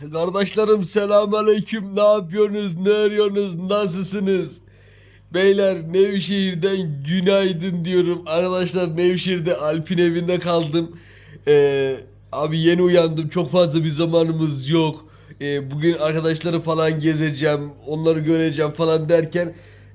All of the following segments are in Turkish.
Kardeşlerim selamünaleyküm. Ne yapıyorsunuz? Ne arıyorsunuz? Nasılsınız? Beyler Nevşehir'den günaydın diyorum. Arkadaşlar Nevşehir'de Alp'in evinde kaldım. Ee, abi yeni uyandım. Çok fazla bir zamanımız yok. Ee, bugün arkadaşları falan gezeceğim. Onları göreceğim falan derken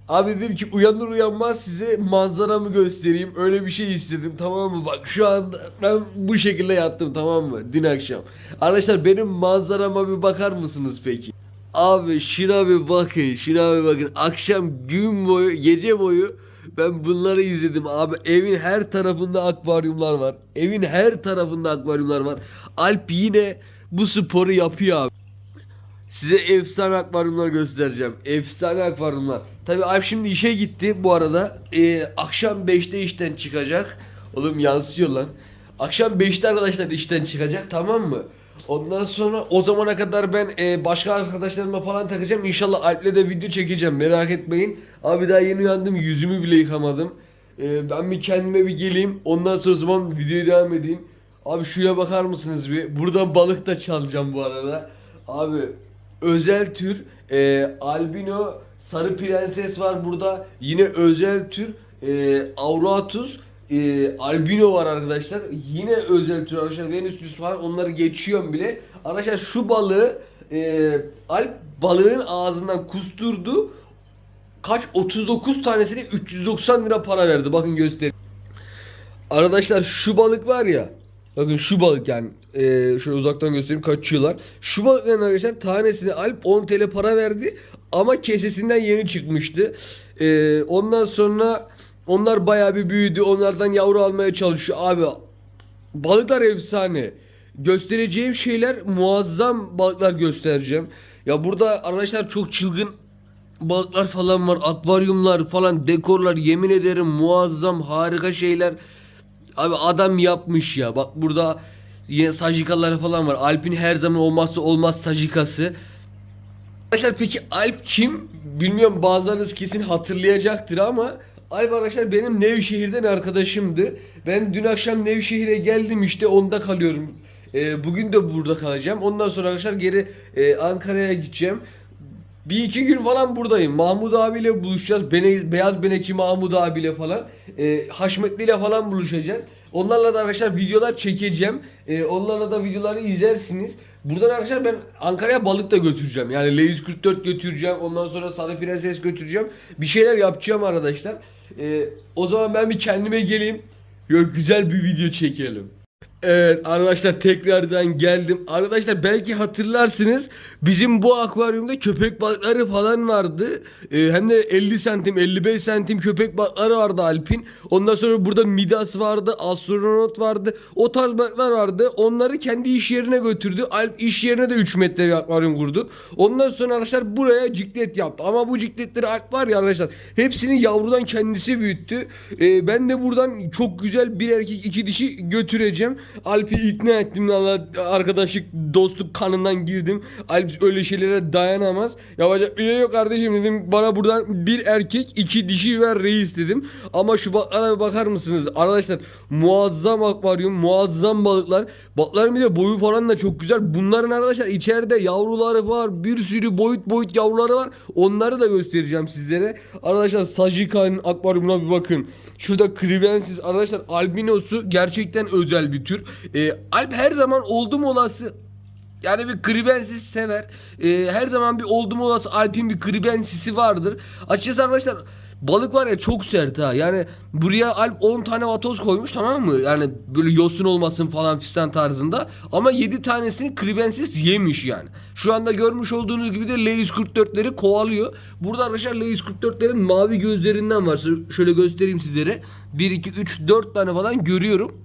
Abi dedim ki uyanır uyanmaz size manzaramı göstereyim. Öyle bir şey istedim tamam mı? Bak şu anda ben bu şekilde yattım tamam mı? Dün akşam. Arkadaşlar benim manzarama bir bakar mısınız peki? Abi şuna bir bakın, şuna bir bakın. Akşam gün boyu, gece boyu ben bunları izledim abi. Evin her tarafında akvaryumlar var. Evin her tarafında akvaryumlar var. Alp yine bu sporu yapıyor abi. Size efsane akvaryumlar göstereceğim. Efsane akvaryumlar. Tabii Alp şimdi işe gitti bu arada. Ee, akşam 5'te işten çıkacak. Oğlum yansıyor lan. Akşam 5'te arkadaşlar işten çıkacak tamam mı? Ondan sonra o zamana kadar ben e, başka arkadaşlarımla falan takacağım. İnşallah Alp'le de video çekeceğim merak etmeyin. Abi daha yeni uyandım yüzümü bile yıkamadım. Ee, ben bir kendime bir geleyim. Ondan sonra o zaman videoya devam edeyim. Abi şuraya bakar mısınız bir? Buradan balık da çalacağım bu arada. Abi özel tür e, albino sarı prenses var burada. Yine özel tür e, auratus e, albino var arkadaşlar. Yine özel tür arkadaşlar venüslüs var. Onları geçiyorum bile. Arkadaşlar şu balığı e, alp balığın ağzından kusturdu. Kaç 39 tanesine 390 lira para verdi. Bakın göstereyim. Arkadaşlar şu balık var ya. Bakın şu balık yani e, şöyle uzaktan göstereyim kaçıyorlar. Şu balıkların arkadaşlar tanesine Alp 10 TL para verdi ama kesesinden yeni çıkmıştı. E, ondan sonra onlar bayağı bir büyüdü. Onlardan yavru almaya çalışıyor. Abi balıklar efsane. Göstereceğim şeyler muazzam balıklar göstereceğim. Ya burada arkadaşlar çok çılgın balıklar falan var. Akvaryumlar falan dekorlar yemin ederim muazzam harika şeyler. Abi adam yapmış ya. Bak burada yine sajikalar falan var. Alp'in her zaman olmazsa olmaz sajikası. Arkadaşlar peki Alp kim? Bilmiyorum bazılarınız kesin hatırlayacaktır ama Alp arkadaşlar benim Nevşehir'den arkadaşımdı. Ben dün akşam Nevşehir'e geldim işte onda kalıyorum. Ee, bugün de burada kalacağım. Ondan sonra arkadaşlar geri e, Ankara'ya gideceğim. Bir iki gün falan buradayım. Mahmut abiyle buluşacağız. Bene, Beyaz Benekçi Mahmut abiyle falan. E, Haşmetli ile falan buluşacağız. Onlarla da arkadaşlar videolar çekeceğim. E, onlarla da videoları izlersiniz. Buradan arkadaşlar ben Ankara'ya balık da götüreceğim. Yani L144 götüreceğim. Ondan sonra Sarı Prenses götüreceğim. Bir şeyler yapacağım arkadaşlar. E, o zaman ben bir kendime geleyim. Yok güzel bir video çekelim. Evet arkadaşlar tekrardan geldim. Arkadaşlar belki hatırlarsınız bizim bu akvaryumda köpek balıkları falan vardı. Ee, hem de 50 santim 55 santim köpek balıkları vardı Alp'in. Ondan sonra burada Midas vardı, astronot vardı. O tarz balıklar vardı. Onları kendi iş yerine götürdü. Alp iş yerine de 3 metre bir akvaryum kurdu. Ondan sonra arkadaşlar buraya ciklet yaptı. Ama bu cikletleri Alp var ya arkadaşlar hepsini yavrudan kendisi büyüttü. Ee, ben de buradan çok güzel bir erkek iki dişi götüreceğim. Alp'i ikna ettim Allah arkadaşlık dostluk kanından girdim. Alp öyle şeylere dayanamaz. Yapacak bir yok kardeşim dedim. Bana buradan bir erkek iki dişi ver reis dedim. Ama şu balıklara bakar mısınız? Arkadaşlar muazzam akvaryum muazzam balıklar. Balıkların bir de boyu falan da çok güzel. Bunların arkadaşlar içeride yavruları var. Bir sürü boyut boyut yavruları var. Onları da göstereceğim sizlere. Arkadaşlar Sajika'nın akvaryumuna bir bakın. Şurada Krivensis arkadaşlar albinosu gerçekten özel bir tür. Ee, Alp her zaman oldum olası yani bir kribensis sever. Ee, her zaman bir oldum olası Alp'in bir kribensisi vardır. Açıkçası arkadaşlar balık var ya çok sert ha. Yani buraya Alp 10 tane vatoz koymuş tamam mı? Yani böyle yosun olmasın falan fistan tarzında. Ama 7 tanesini kribensis yemiş yani. Şu anda görmüş olduğunuz gibi de L144'leri kovalıyor. Burada arkadaşlar L144'lerin mavi gözlerinden var. Şöyle göstereyim sizlere. 1, 2, 3, 4 tane falan görüyorum.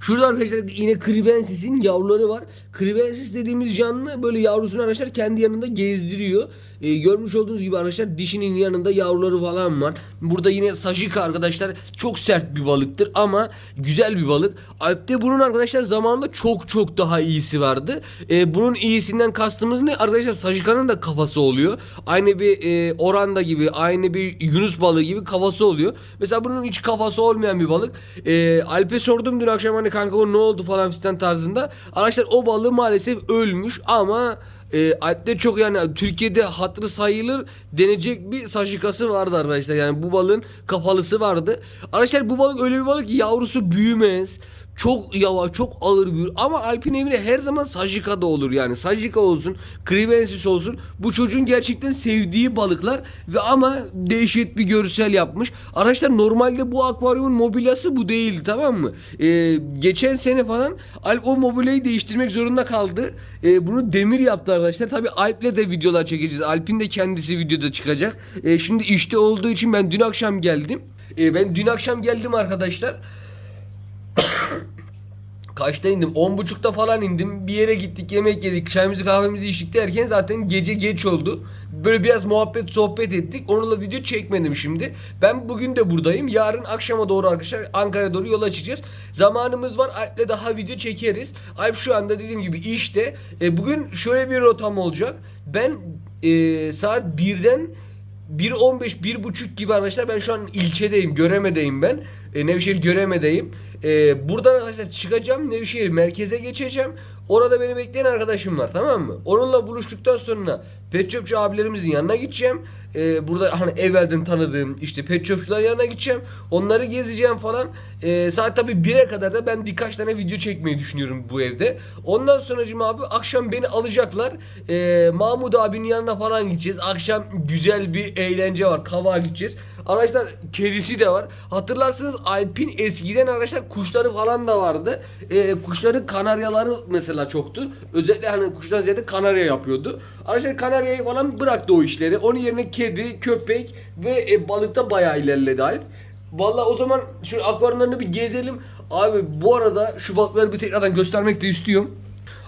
Şurada arkadaşlar yine Kribensis'in yavruları var. Kribensis dediğimiz canlı böyle yavrusunu arkadaşlar kendi yanında gezdiriyor. E, görmüş olduğunuz gibi arkadaşlar dişinin yanında yavruları falan var. Burada yine sajika arkadaşlar çok sert bir balıktır ama güzel bir balık. Alp'te bunun arkadaşlar zamanında çok çok daha iyisi vardı. E, bunun iyisinden kastımız ne? Arkadaşlar sajikanın da kafası oluyor. Aynı bir e, oranda gibi, aynı bir yunus balığı gibi kafası oluyor. Mesela bunun hiç kafası olmayan bir balık. E, Alp'e sordum dün akşam hani kanka o ne oldu falan fistan tarzında. Arkadaşlar o balığı maalesef ölmüş ama e, Alp'te çok yani Türkiye'de hatırı sayılır denecek bir sajikası vardı arkadaşlar. Yani bu balığın kafalısı vardı. Arkadaşlar bu balık öyle bir balık ki yavrusu büyümez. Çok yavaş, çok ağır büyür. Ama Alp'in evine her zaman sajika da olur yani. Sajika olsun, kribensis olsun. Bu çocuğun gerçekten sevdiği balıklar ve ama değişik bir görsel yapmış. Arkadaşlar normalde bu akvaryumun mobilyası bu değildi tamam mı? Ee, geçen sene falan Alp o mobilyayı değiştirmek zorunda kaldı. Ee, bunu demir yaptı arkadaşlar. Tabi Alp'le de videolar çekeceğiz. Alp'in de kendisi videoda çıkacak. Ee, şimdi işte olduğu için ben dün akşam geldim. Ee, ben dün akşam geldim arkadaşlar. Kaçta indim? 10.30'da falan indim. Bir yere gittik, yemek yedik, çayımızı kahvemizi içtik derken zaten gece geç oldu. Böyle biraz muhabbet sohbet ettik. Onunla video çekmedim şimdi. Ben bugün de buradayım. Yarın akşama doğru arkadaşlar Ankara'ya doğru yola çıkacağız. Zamanımız var. Alp'le daha video çekeriz. Alp şu anda dediğim gibi işte. E, bugün şöyle bir rotam olacak. Ben e, saat 1'den 1.15 1.30 gibi arkadaşlar ben şu an ilçedeyim. Göremedeyim ben. E, Nevşehir Göreme'deyim. E, buradan arkadaşlar çıkacağım. Nevşehir merkeze geçeceğim. Orada beni bekleyen arkadaşım var tamam mı? Onunla buluştuktan sonra pet shopçu abilerimizin yanına gideceğim. E, burada hani evvelden tanıdığım işte pet shopçuların yanına gideceğim. Onları gezeceğim falan. E, saat tabii 1'e kadar da ben birkaç tane video çekmeyi düşünüyorum bu evde. Ondan sonracığım abi akşam beni alacaklar. E, Mahmut abinin yanına falan gideceğiz. Akşam güzel bir eğlence var. Kava gideceğiz. Arkadaşlar kedisi de var. Hatırlarsınız Alp'in eskiden arkadaşlar kuşları falan da vardı. Ee, kuşların kanaryaları mesela çoktu. Özellikle hani kuşlar ziyade kanarya yapıyordu. Arkadaşlar kanaryayı falan bıraktı o işleri. Onun yerine kedi, köpek ve e, balıkta bayağı ilerledi Alp. Vallahi o zaman şu akvaryumlarını bir gezelim. Abi bu arada şu balıkları bir tekrardan göstermek de istiyorum.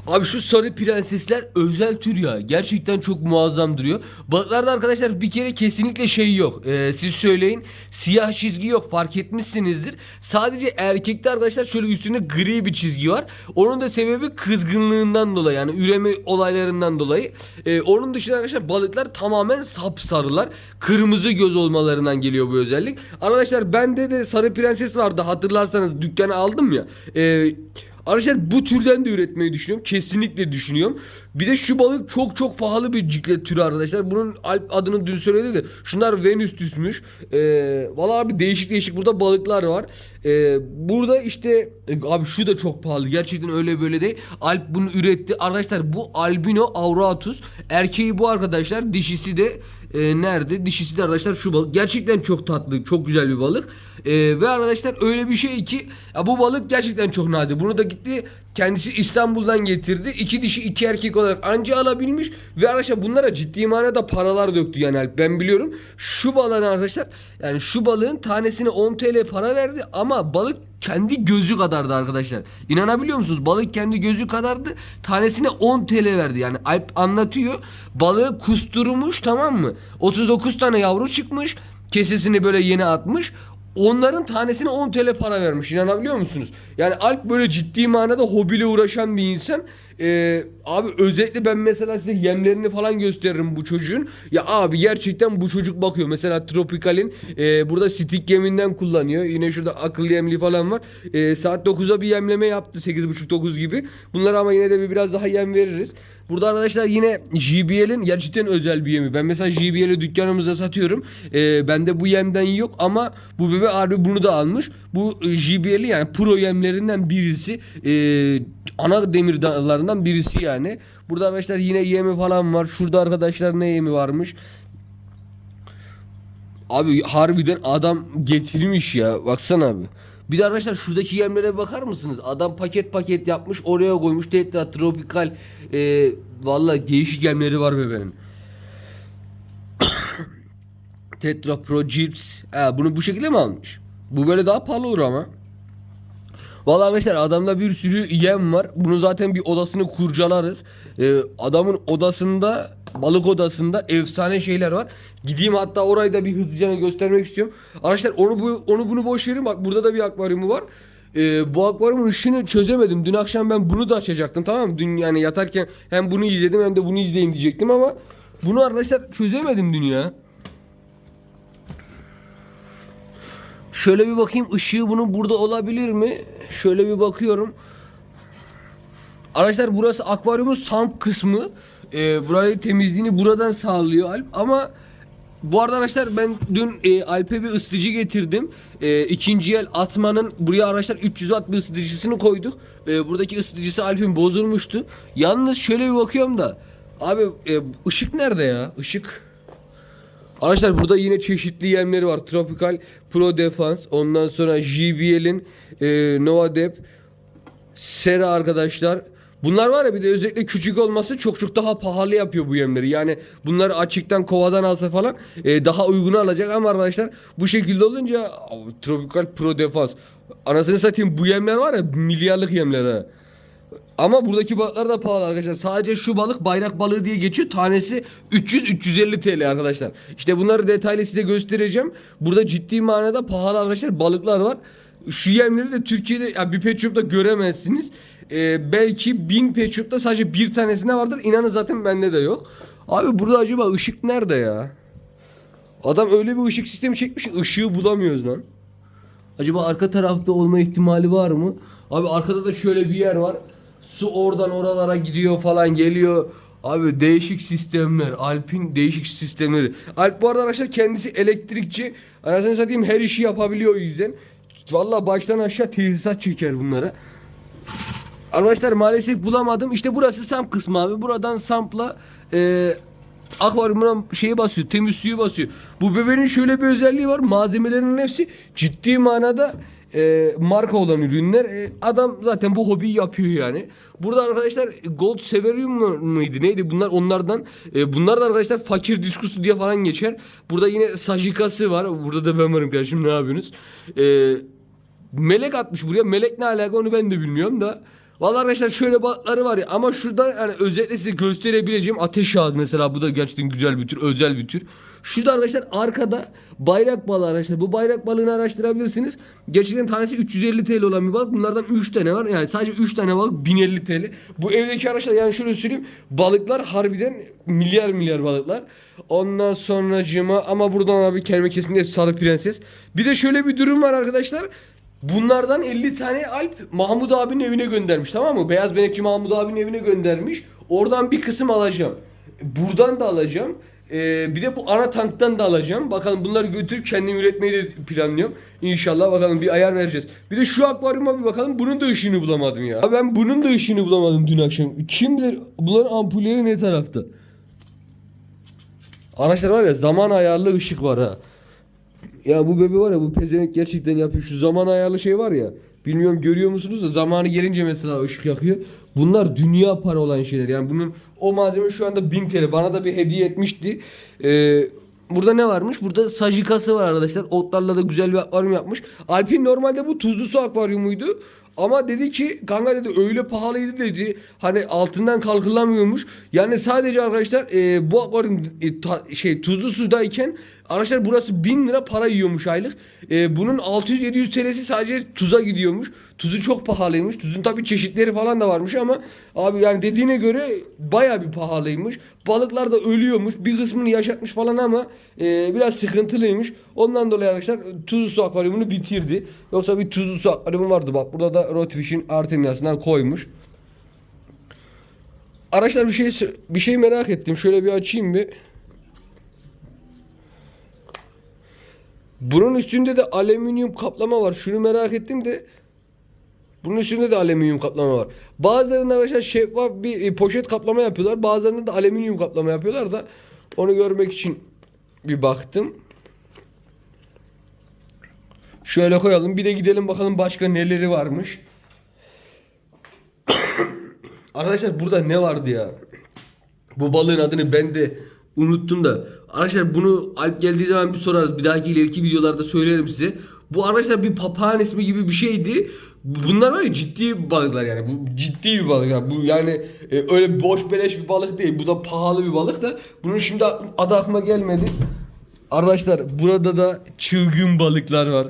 Abi şu sarı prensesler özel tür ya. Gerçekten çok muazzam duruyor. Balıklarda arkadaşlar bir kere kesinlikle şey yok. Ee, siz söyleyin. Siyah çizgi yok. Fark etmişsinizdir. Sadece erkekte arkadaşlar şöyle üstünde gri bir çizgi var. Onun da sebebi kızgınlığından dolayı. Yani üreme olaylarından dolayı. Ee, onun dışında arkadaşlar balıklar tamamen sapsarılar. Kırmızı göz olmalarından geliyor bu özellik. Arkadaşlar bende de sarı prenses vardı. Hatırlarsanız dükkana aldım ya. Eee Arkadaşlar bu türden de üretmeyi düşünüyorum. Kesinlikle düşünüyorum. Bir de şu balık çok çok pahalı bir ciklet türü arkadaşlar. Bunun adını dün söyledi de. Şunlar Venüs'tüsmüş. Ee, Valla abi değişik değişik burada balıklar var. Ee, burada işte e, abi şu da çok pahalı. Gerçekten öyle böyle değil. Alp bunu üretti. Arkadaşlar bu albino auratus. Erkeği bu arkadaşlar. Dişisi de e, nerede? Dişisi de arkadaşlar şu balık. Gerçekten çok tatlı, çok güzel bir balık. E, ve arkadaşlar öyle bir şey ki ya bu balık gerçekten çok nadir. Bunu da gitti kendisi İstanbul'dan getirdi. İki dişi iki erkek olarak anca alabilmiş. Ve arkadaşlar bunlara ciddi manada paralar döktü yani Alp. Ben biliyorum. Şu balığın arkadaşlar yani şu balığın tanesine 10 TL para verdi ama balık kendi gözü kadardı arkadaşlar. İnanabiliyor musunuz? Balık kendi gözü kadardı. Tanesine 10 TL verdi. Yani Alp anlatıyor. Balığı kusturmuş tamam mı? 39 tane yavru çıkmış. Kesesini böyle yeni atmış. Onların tanesine 10 TL para vermiş. İnanabiliyor musunuz? Yani Alp böyle ciddi manada hobiyle uğraşan bir insan. Ee, abi özellikle ben mesela size yemlerini falan gösteririm bu çocuğun. Ya abi gerçekten bu çocuk bakıyor. Mesela Tropical'in e, burada stick yeminden kullanıyor. Yine şurada akıllı yemli falan var. E, saat 9'a bir yemleme yaptı. 8.30-9 gibi. Bunlara ama yine de bir biraz daha yem veririz. Burada arkadaşlar yine JBL'in gerçekten özel bir yemi. Ben mesela JBL'i dükkanımızda satıyorum. Ee, bende bu yemden yok ama bu bebe harbi bunu da almış. Bu e, JBL'i yani pro yemlerinden birisi. Ee, ana demir dallarından birisi yani. Burada arkadaşlar yine yemi falan var. Şurada arkadaşlar ne yemi varmış. Abi harbiden adam getirmiş ya. Baksana abi. Bir de arkadaşlar şuradaki yemlere bakar mısınız? Adam paket paket yapmış oraya koymuş. Tetra, tropikal. E, Valla değişik yemleri var bebeğin. Tetra Pro Chips. Ha, bunu bu şekilde mi almış? Bu böyle daha pahalı olur ama. Vallahi mesela adamda bir sürü yem var. Bunu zaten bir odasını kurcalarız. Ee, adamın odasında balık odasında efsane şeyler var. Gideyim hatta orayı da bir hızlıca göstermek istiyorum. Arkadaşlar onu bu onu bunu boş verin. Bak burada da bir akvaryumu var. Ee, bu akvaryumun ışığını çözemedim. Dün akşam ben bunu da açacaktım tamam mı? Dün yani yatarken hem bunu izledim hem de bunu izleyeyim diyecektim ama bunu arkadaşlar çözemedim dün ya. Şöyle bir bakayım ışığı bunun burada olabilir mi? Şöyle bir bakıyorum. Arkadaşlar burası akvaryumun sump kısmı. Ee, burayı temizliğini buradan sağlıyor Alp ama bu arada arkadaşlar ben dün e, Alp'e bir ısıtıcı getirdim. E, ikinci el atmanın buraya arkadaşlar 300 watt bir ısıtıcısını koyduk. E, buradaki ısıtıcısı Alp'in bozulmuştu. Yalnız şöyle bir bakıyorum da abi e, ışık nerede ya? Işık Arkadaşlar burada yine çeşitli yemleri var. Tropical Pro Defense, ondan sonra JBL'in e, Nova Dep, Sera arkadaşlar. Bunlar var ya bir de özellikle küçük olması çok çok daha pahalı yapıyor bu yemleri. Yani bunları açıktan kovadan alsa falan e, daha uygunu alacak ama arkadaşlar bu şekilde olunca Tropical Pro Defense. Anasını satayım bu yemler var ya milyarlık yemler ha. Ama buradaki balıklar da pahalı arkadaşlar. Sadece şu balık bayrak balığı diye geçiyor. Tanesi 300-350 TL arkadaşlar. İşte bunları detaylı size göstereceğim. Burada ciddi manada pahalı arkadaşlar balıklar var. Şu yemleri de Türkiye'de ya bir pet shop'ta göremezsiniz. Ee, belki 1000 pet shop'ta sadece bir tanesinde vardır. İnanın zaten bende de yok. Abi burada acaba ışık nerede ya? Adam öyle bir ışık sistemi çekmiş ışığı bulamıyoruz lan. Acaba arka tarafta olma ihtimali var mı? Abi arkada da şöyle bir yer var. Su oradan oralara gidiyor falan geliyor. Abi değişik sistemler. Alp'in değişik sistemleri. Alp bu arada arkadaşlar kendisi elektrikçi. Anasını satayım her işi yapabiliyor o yüzden. Valla baştan aşağı tesisat çeker bunlara. Arkadaşlar maalesef bulamadım. İşte burası samp kısmı abi. Buradan sampla e, akvaryumuna şeyi basıyor. Temiz suyu basıyor. Bu bebeğin şöyle bir özelliği var. Malzemelerinin hepsi ciddi manada e, marka olan ürünler. E, adam zaten bu hobiyi yapıyor yani. Burada arkadaşlar Gold Severium muydu neydi bunlar onlardan. E, bunlar da arkadaşlar fakir diskusu diye falan geçer. Burada yine sajikası var. Burada da ben varım kardeşim ne yapıyorsunuz? E, melek atmış buraya. Melek ne alaka onu ben de bilmiyorum da. Vallahi arkadaşlar şöyle balıkları var ya ama şurada yani özellikle size gösterebileceğim ateş ağız mesela bu da gerçekten güzel bir tür, özel bir tür. Şurada arkadaşlar arkada bayrak balığı arkadaşlar. Bu bayrak balığını araştırabilirsiniz. Gerçekten tanesi 350 TL olan bir balık. Bunlardan 3 tane var. Yani sadece 3 tane balık 1050 TL. Bu evdeki arkadaşlar yani şöyle söyleyeyim. Balıklar harbiden milyar milyar balıklar. Ondan sonracığıma ama buradan abi kelime kesinlikle sarı prenses. Bir de şöyle bir durum var arkadaşlar. Bunlardan 50 tane Alp Mahmut abinin evine göndermiş tamam mı? Beyaz Benekçi Mahmut abinin evine göndermiş. Oradan bir kısım alacağım. Buradan da alacağım. Ee, bir de bu ana tanktan da alacağım. Bakalım bunları götürüp kendim üretmeyi de planlıyorum. İnşallah bakalım bir ayar vereceğiz. Bir de şu akvaryuma bir bakalım. Bunun da ışığını bulamadım ya. Ben bunun da ışığını bulamadım dün akşam. Kim bilir bunların ampulleri ne tarafta? Arkadaşlar var ya zaman ayarlı ışık var ha. Ya bu bebe var ya bu pezevenk gerçekten yapıyor. Şu zaman ayarlı şey var ya. Bilmiyorum görüyor musunuz da zamanı gelince mesela ışık yakıyor. Bunlar dünya para olan şeyler. Yani bunun o malzeme şu anda 1000 TL. Bana da bir hediye etmişti. Ee, burada ne varmış? Burada sajikası var arkadaşlar. Otlarla da güzel bir akvaryum yapmış. Alpin normalde bu tuzlu su akvaryumuydu. Ama dedi ki kanka dedi öyle pahalıydı dedi. Hani altından kalkılamıyormuş. Yani sadece arkadaşlar e, bu akvaryum e, ta- şey tuzlu sudayken arkadaşlar burası 1000 lira para yiyormuş aylık. E, bunun 600-700 TL'si sadece tuza gidiyormuş. Tuzu çok pahalıymış. Tuzun tabii çeşitleri falan da varmış ama abi yani dediğine göre baya bir pahalıymış. Balıklar da ölüyormuş. Bir kısmını yaşatmış falan ama e, biraz sıkıntılıymış. Ondan dolayı arkadaşlar tuzlu su akvaryumunu bitirdi. Yoksa bir tuzlu su akvaryumu vardı bak. Burada da Rotfish'in Artemias'ından koymuş. Arkadaşlar bir şey bir şey merak ettim. Şöyle bir açayım bir. Bunun üstünde de alüminyum kaplama var. Şunu merak ettim de bunun üstünde de alüminyum kaplama var. Bazılarında arkadaşlar şeffaf bir e, poşet kaplama yapıyorlar. Bazılarında da alüminyum kaplama yapıyorlar da onu görmek için bir baktım. Şöyle koyalım. Bir de gidelim bakalım başka neleri varmış. Arkadaşlar burada ne vardı ya? Bu balığın adını ben de unuttum da. Arkadaşlar bunu Alp geldiği zaman bir sorarız. Bir dahaki ileriki videolarda söylerim size. Bu arkadaşlar bir papağan ismi gibi bir şeydi. Bunlar var ciddi balıklar yani. Bu ciddi bir balık. Yani. Bu yani e, öyle boş beleş bir balık değil. Bu da pahalı bir balık da. Bunun şimdi adı aklıma gelmedi. Arkadaşlar burada da çılgın balıklar var.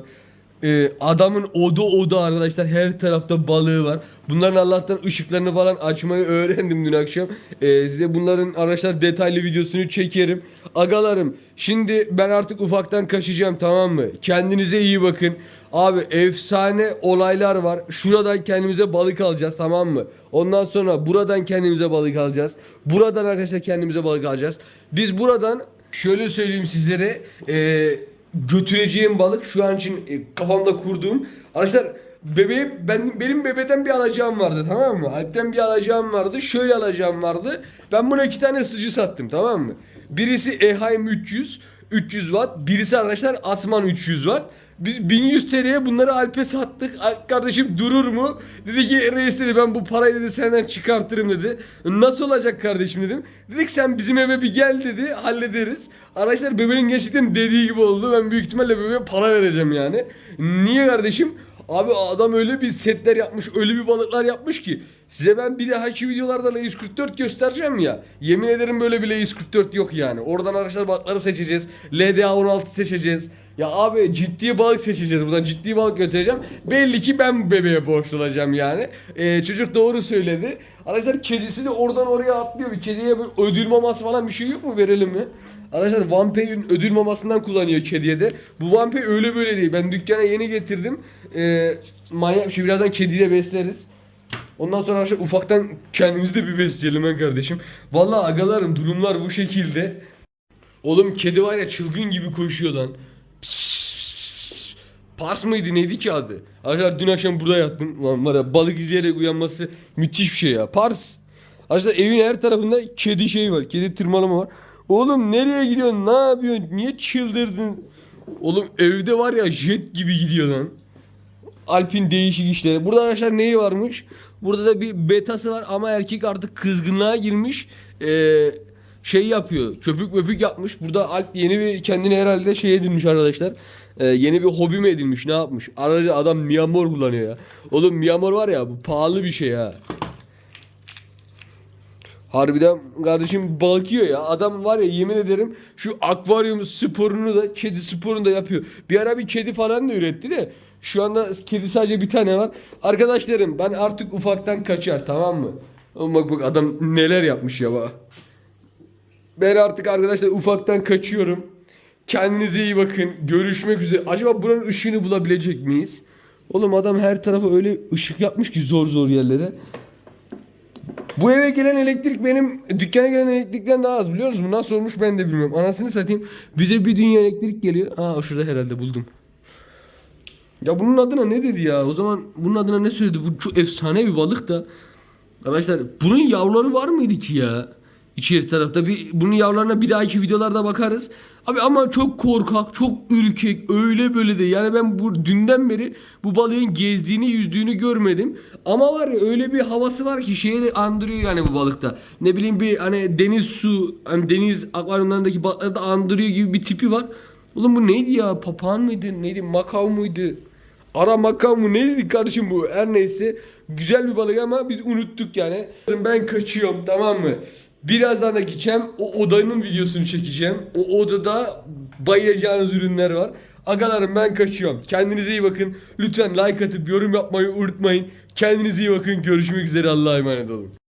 Ee, adamın oda oda arkadaşlar her tarafta balığı var. Bunların Allah'tan ışıklarını falan açmayı öğrendim dün akşam. Ee, size bunların arkadaşlar detaylı videosunu çekerim. Agalarım şimdi ben artık ufaktan kaçacağım tamam mı? Kendinize iyi bakın. Abi efsane olaylar var. Şuradan kendimize balık alacağız tamam mı? Ondan sonra buradan kendimize balık alacağız. Buradan arkadaşlar kendimize balık alacağız. Biz buradan şöyle söyleyeyim sizlere. Eee götüreceğim balık şu an için e, kafamda kurduğum. Arkadaşlar bebeğim ben benim bebeden bir alacağım vardı tamam mı? Alp'ten bir alacağım vardı. Şöyle alacağım vardı. Ben buna iki tane ısıcı sattım tamam mı? Birisi Eheim 300 300 watt. Birisi arkadaşlar Atman 300 watt. Biz 1100 TL'ye bunları Alp'e sattık. Alp kardeşim durur mu? Dedi ki reis dedi ben bu parayı dedi senden çıkartırım dedi. Nasıl olacak kardeşim dedim. Dedik sen bizim eve bir gel dedi hallederiz. Arkadaşlar bebeğin gerçekten dediği gibi oldu. Ben büyük ihtimalle bebeğe para vereceğim yani. Niye kardeşim? Abi adam öyle bir setler yapmış, öyle bir balıklar yapmış ki. Size ben bir dahaki videolarda Leis 44 göstereceğim ya. Yemin ederim böyle bir Leis 44 yok yani. Oradan arkadaşlar balıkları seçeceğiz. LDA 16 seçeceğiz. Ya abi ciddi balık seçeceğiz buradan ciddi balık götüreceğim. Belli ki ben bebeğe borçlu olacağım yani. Ee, çocuk doğru söyledi. Arkadaşlar kedisi de oradan oraya atlıyor. Bir kediye bir ödül maması falan bir şey yok mu verelim mi? Arkadaşlar Vampey'in ödül mamasından kullanıyor kediye de. Bu Vampey öyle böyle değil. Ben dükkana yeni getirdim. Ee, manyak bir şey. Birazdan kediyle besleriz. Ondan sonra arkadaşlar ufaktan kendimizi de bir besleyelim ben kardeşim. Vallahi agalarım durumlar bu şekilde. Oğlum kedi var ya çılgın gibi koşuyor lan. Pars mıydı neydi ki adı? Arkadaşlar dün akşam burada yattım. Lan var ya balık izleyerek uyanması müthiş bir şey ya. Pars. Arkadaşlar evin her tarafında kedi şey var. Kedi tırmalama var. Oğlum nereye gidiyorsun? Ne yapıyorsun? Niye çıldırdın? Oğlum evde var ya jet gibi gidiyor lan. Alp'in değişik işleri. Burada arkadaşlar neyi varmış? Burada da bir betası var ama erkek artık kızgınlığa girmiş. Ee, şey yapıyor. Köpük möpük yapmış. Burada Alp yeni bir kendine herhalde şey edinmiş arkadaşlar. Ee, yeni bir hobi mi edinmiş? Ne yapmış? Arada adam Myanmar kullanıyor ya. Oğlum Myanmar var ya bu pahalı bir şey ha. Harbiden kardeşim balık ya. Adam var ya yemin ederim şu akvaryum sporunu da kedi sporunu da yapıyor. Bir ara bir kedi falan da üretti de şu anda kedi sadece bir tane var. Arkadaşlarım ben artık ufaktan kaçar tamam mı? Bak bak adam neler yapmış ya bak. Ben artık arkadaşlar ufaktan kaçıyorum. Kendinize iyi bakın. Görüşmek üzere. Acaba buranın ışığını bulabilecek miyiz? Oğlum adam her tarafa öyle ışık yapmış ki zor zor yerlere. Bu eve gelen elektrik benim dükkana gelen elektrikten daha az biliyor musunuz? Nasıl olmuş ben de bilmiyorum. Anasını satayım. Bize bir dünya elektrik geliyor. Aa şurada herhalde buldum. Ya bunun adına ne dedi ya? O zaman bunun adına ne söyledi? Bu çok efsane bir balık da. Arkadaşlar bunun yavruları var mıydı ki ya? İçeri tarafta bir bunun yavrularına bir dahaki videolarda bakarız. Abi ama çok korkak, çok ürkek, öyle böyle de. Yani ben bu dünden beri bu balığın gezdiğini, yüzdüğünü görmedim. Ama var ya öyle bir havası var ki şeye de andırıyor yani bu balıkta. Ne bileyim bir hani deniz su, hani deniz akvaryumlarındaki balıkları da andırıyor gibi bir tipi var. Oğlum bu neydi ya? Papağan mıydı? Neydi? Makav muydu? Ara makav mı? Neydi kardeşim bu? Her neyse. Güzel bir balık ama biz unuttuk yani. Ben kaçıyorum tamam mı? Birazdan da gideceğim. O odanın videosunu çekeceğim. O odada bayılacağınız ürünler var. Agalarım ben kaçıyorum. Kendinize iyi bakın. Lütfen like atıp yorum yapmayı unutmayın. Kendinize iyi bakın. Görüşmek üzere. Allah'a emanet olun.